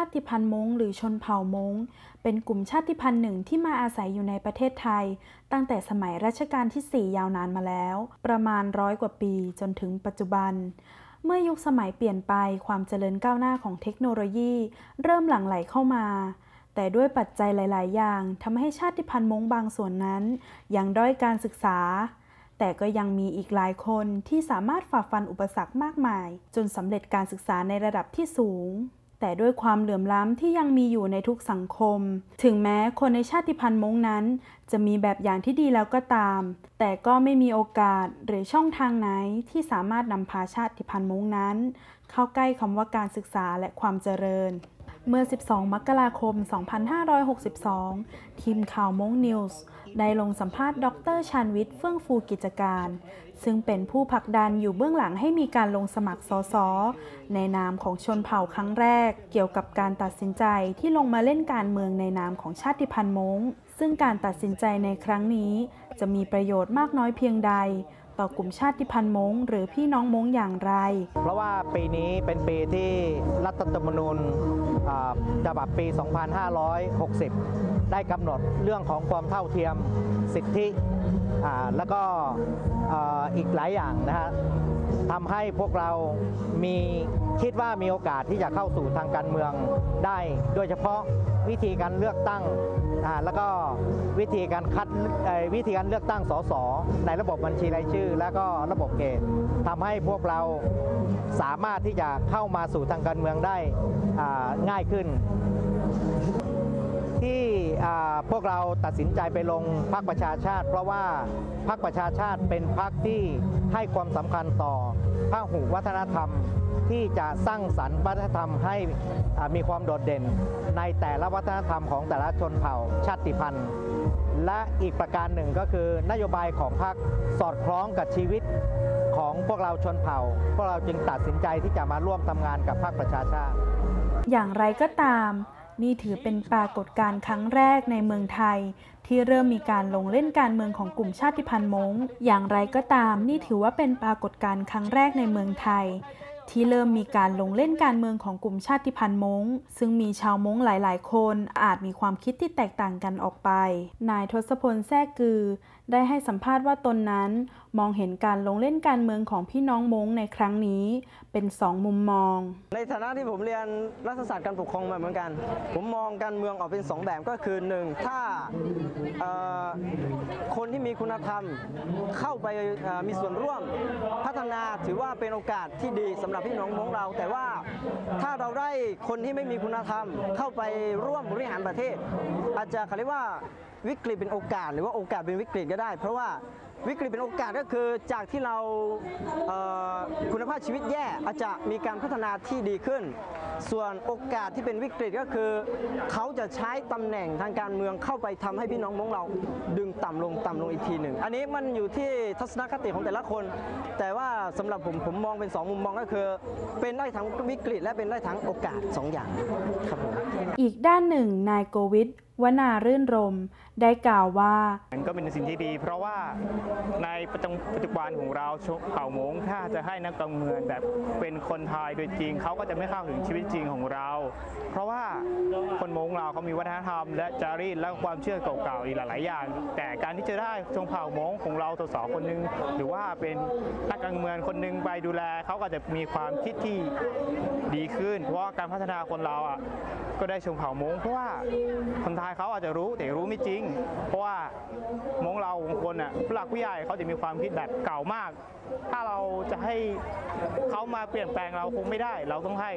าติพันธุ์มงหรือชนเผ่ามงเป็นกลุ่มชาติพันธุ์หนึ่งที่มาอาศัยอยู่ในประเทศไทย ตั้งแต่สมัยรัชกาลที่ 4 ยาวนานมาแล้ว ประมาณร้อยกว่าปีจนถึงปัจจุบัน เมื่อยุคสมัยเปลี่ยนไปความเจริญก้าวหน้าของเทคโนโลยี เริ่มหลั่งไหลเข้ามา แต่ด้วยปัจจัยหลาย ๆ อย่างทำให้ชาติพันธุ์มงบางส่วนนั้น ยังด้อยการศึกษาแต่ก็ยังมีอีกหลายคนที่สามารถฝ่าฟันอุปสรรคมากมาย จนสำเร็จการศึกษาในระดับที่สูง แต่ด้วยความเหลื่อมล้ำที่ยังมีอยู่ในทุกสังคม ถึงแม้คนในชาติพันธุ์ม้งนั้น จะมีแบบอย่างที่ดีแล้วก็ตาม แต่ก็ไม่มีโอกาสหรือช่องทางไหนที่สามารถนำพาชาติพันธุ์ม้งนั้น เข้าใกล้คำว่าการศึกษาและความเจริญเมื่อ 12 มกราคม 2562 ทีมข่าวม้งนิวส์ ได้ลงสัมภาษณ์ดรชันวิทย์เฟื่องฟูกิจการ ซึ่งเป็นผู้ผลักดันอยู่เบื้องหลังให้มีการลงสมัครสสในนามของชนเผ่าครั้งแรก เกี่ยวกับการตัดสินใจที่ลงมาเล่นการเมืองในนามของชาติพันธุ์ม้ง ซึ่งการตัดสินใจในครั้งนี้ จะมีประโยชน์มากน้อยเพียงใด ต่อกลุ่มชาติพันธุ์ม้งหรือพี่น้องม้งอย่างไร เพราะว่าปีนี้เป็นปีที่รัฐธรรมนูญฉบับปี 2560 ได้กำหนดเรื่องของความเท่าเทียมสิทธิ แล้วก็อีกหลายอย่างนะฮะทำให้พวกเรามีคิดว่ามีโอกาสที่จะเข้าสู่ทางการเมืองได้ โดยเฉพาะวิธีการเลือกตั้งแล้วก็วิธีการคัดวิธีการเลือกตั้งสสในระบบบัญชีรายชื่อ แล้วก็ระบบเกณฑ์ทำให้พวกเราสามารถที่จะเข้ามาสู่ทางการเมืองได้ง่ายขึ้น ที่พวกเราตัดสินใจไปลงพรรคประชาชาติ เพราะว่าพรรคประชาชาติเป็นพรรคที่ให้ความสำคัญต่อพหุวัฒนธรรมที่จะสร้างสรรค์วัฒนธรรมให้มีความโดดเด่น ในแต่ละวัฒนธรรมของแต่ละชนเผ่าชาติพันธุ์ และอีกประการหนึ่งก็คือนโยบายของพรรคสอดคล้องกับชีวิตของพวกเราชนเผ่า พวกเราจึงตัดสินใจที่จะมาร่วมทำงานกับพรรคประชาชาติ อย่างไรก็ตาม นี่ถือเป็นปรากฏการณ์ครั้งแรกในเมืองไทย ที่เริ่มมีการลงเล่นการเมืองของกลุ่มชาติพันธุ์ม้ง อย่างไรก็ตาม นี่ถือว่าเป็นปรากฏการณ์ครั้งแรกในเมืองไทย ที่เริ่มมีการลงเล่นการเมืองของกลุ่มชาติพันธุ์ม้ง ซึ่งมีชาวม้งหลาย ๆ คนอาจมีความคิดที่แตกต่างกันออกไป นายทศพลแท้กือ ได้ให้สัมภาษณ์ว่าตนนั้น มองเห็นการลงเล่นการเมืองของพี่น้องม้งในครั้งนี้ เป็นสองมุมมอง ในฐานะที่ผมเรียนรัฐศาสตร์การปกครองมาเหมือนกัน ผมมองการเมืองออกเป็นสองแบบก็คือหนึ่งถ้าคนที่มีคุณธรรมเข้าไปมีส่วนร่วมพัฒนาถือว่าเป็นโอกาสที่ดีสำหรับหรับพี่น้องของเรา แต่ว่าถ้าเราได้คนที่ไม่มีคุณธรรม เข้าไปร่วมบริหารประเทศ อาจจะเขาเรียกว่าวิกฤตเป็นโอกาส หรือว่าโอกาสเป็นวิกฤตก็ได้ เพราะว่าวิกฤตเป็นโอกาสก็คือจากที่เราเคุณภาพชีวิตแย่อาจจะมีการพัฒนาที่ดีขึ้น ส่วนโอกาสที่เป็นวิกฤตก็คือ เขาจะใช้ตำแหน่งทางการเมืองเข้าไปทำให้พี่น้องมงเราดึงต่ำลงต่ำลงอีกทีหนึ่ง อันนี้มันอยู่ที่ทัศนคติของแต่ละคน แต่ว่าสำหรับผมผมมองเป็นสองมุมมองก็คือ เป็นได้ทั้งวิกฤตและเป็นได้ทั้งโอกาสสองอย่างครับผมอีกด้านหนึ่งนายโกวิทวนารื่นรม ได้กล่าวว่า มันก็เป็นสิ่งที่ดี เพราะว่าในปัจจุบันของเราชเผ่ามงถ้าจะให้นักการเมืองแบบเป็นคนไทยโดยจริงเขาก็จะไม่เข้าถึงชีวิตจริงของเรา เพราะว่าคนมงเราเขามีวัฒนธรรม และจารีตและความเชื่อเก่าๆอีกหลายๆอย่าง แต่การที่จะได้ชนเผ่ามงของเราสสคนหนึ่งหรือว่าเป็นนักการเมืองคนหนึ่งไปดูแลเขาก็จะมีความคิดที่ ดีขึ้น เพราะว่าการพัฒนาคนเราอะก็ได้ชนเผ่ามงเพราะว่าคนไทยเขาอาจจะรู้แต่รู้ไม่จริง เพราะว่ามงเราบางคนอะผู้หลักผู้ใหญ่เขาจะมีความคิดแบบเก่ามาก ถ้าเราจะให้เขามาเปลี่ยนแปลงเราคงไม่ได้ เราต้องให้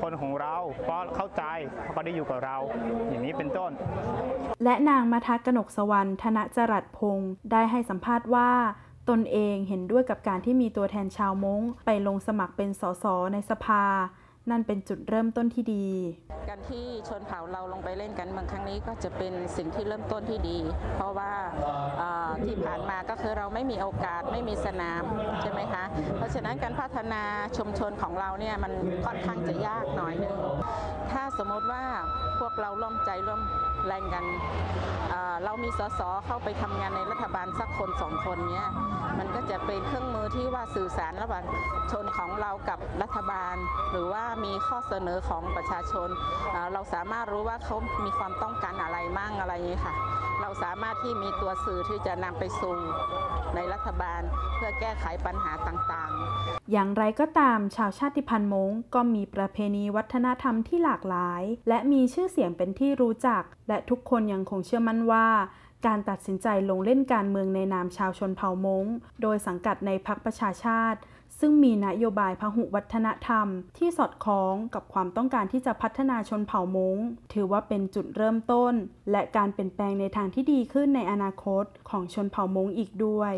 คนของเรา เพราะเข้าใจเพราะเขาได้อยู่กับเรา อย่างนี้เป็นต้น และนางมาทักกนกสวรรค์ธนจรัสพงศ์ได้ให้สัมภาษณ์ว่าตนเองเห็นด้วยกับการที่มีตัวแทนชาวมงไปลงสมัครเป็นสสในสภา นั่นเป็นจุดเริ่มต้นที่ดี การที่ชนเผ่าเราลงไปเล่นกันเมืองครั้งนี้ก็จะเป็นสิ่งที่เริ่มต้นที่ดี เพราะว่าที่ผ่านมาก็คือเราไม่มีโอกาสไม่มีสนามใช่ไหมคะ เพราะฉะนั้นการพัฒนาชุมชนของเราเนี่ยมันค่อนข้างจะยากหน่อยหนึง ถ้าสมมติว่าพวกเราร่วมใจร่วมแรงกัน เรามีสสเข้าไปทำงานในรัฐบาลสักคนสองคนเนี้ยมันก็จะเป็นเครื่องมือที่ว่าสื่อสารระหว่างชนของเรากับรัฐบาล หรือว่ามีข้อเสนอของประชาชนอ่าเราสามารถรู้ว่าเขามีความต้องการอะไรมั่งอะไรอย่างนี้ค่ะ เราสามารถที่มีตัวสื่อที่จะนำไปสู่ในรัฐบาลเพื่อแก้ไขปัญหาต่างๆ อย่างไรก็ตามชาวชาติพันธุ์มงก็มีประเพณีวัฒนธรรมที่หลากหลาย และมีชื่อเสียงเป็นที่รู้จัก และทุกคนยังคงเชื่อมั่นว่า การตัดสินใจลงเล่นการเมืองในนามชาวชนเผ่าม้งโดยสังกัดในพรรคประชาชาติ ซึ่งมีนโยบายพหุวัฒนธรรม ที่สอดคล้องกับความต้องการที่จะพัฒนาชนเผ่าม้งถือว่าเป็นจุดเริ่มต้น และการเปลี่ยนแปลงในทางที่ดีขึ้นในอนาคตของชนเผ่าม้งอีกด้วย